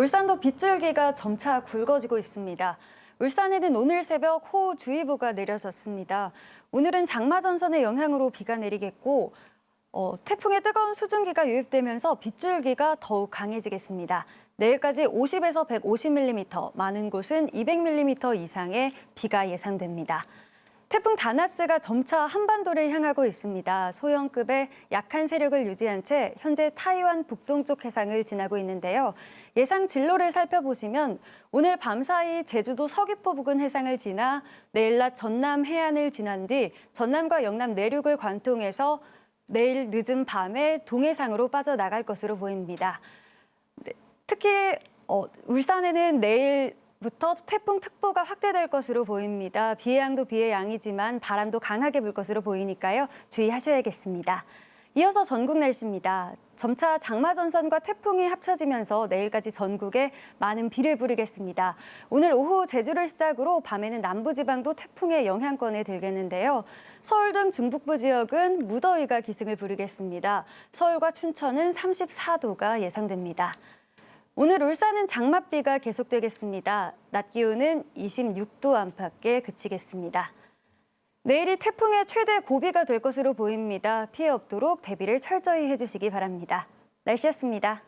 울산도 빗줄기가 점차 굵어지고 있습니다. 울산에는 오늘 새벽 호우주의보가 내려졌습니다. 오늘은 장마 전선의 영향으로 비가 내리겠고 어, 태풍의 뜨거운 수증기가 유입되면서 빗줄기가 더욱 강해지겠습니다. 내일까지 50에서 150mm, 많은 곳은 200mm 이상의 비가 예상됩니다. 태풍 다나스가 점차 한반도를 향하고 있습니다. 소형급의 약한 세력을 유지한 채 현재 타이완 북동쪽 해상을 지나고 있는데요. 예상 진로를 살펴보시면 오늘 밤사이 제주도 서귀포 부근 해상을 지나 내일 낮 전남 해안을 지난 뒤 전남과 영남 내륙을 관통해서 내일 늦은 밤에 동해상으로 빠져나갈 것으로 보입니다. 네, 특히 어, 울산에는 내일 부터 태풍 특보가 확대될 것으로 보입니다. 비의 양도 비의 양이지만 바람도 강하게 불 것으로 보이니까요. 주의하셔야겠습니다. 이어서 전국 날씨입니다. 점차 장마 전선과 태풍이 합쳐지면서 내일까지 전국에 많은 비를 부리겠습니다. 오늘 오후 제주를 시작으로 밤에는 남부지방도 태풍의 영향권에 들겠는데요. 서울 등 중북부 지역은 무더위가 기승을 부리겠습니다. 서울과 춘천은 34도가 예상됩니다. 오늘 울산은 장맛비가 계속되겠습니다. 낮 기온은 26도 안팎에 그치겠습니다. 내일이 태풍의 최대 고비가 될 것으로 보입니다. 피해 없도록 대비를 철저히 해주시기 바랍니다. 날씨였습니다.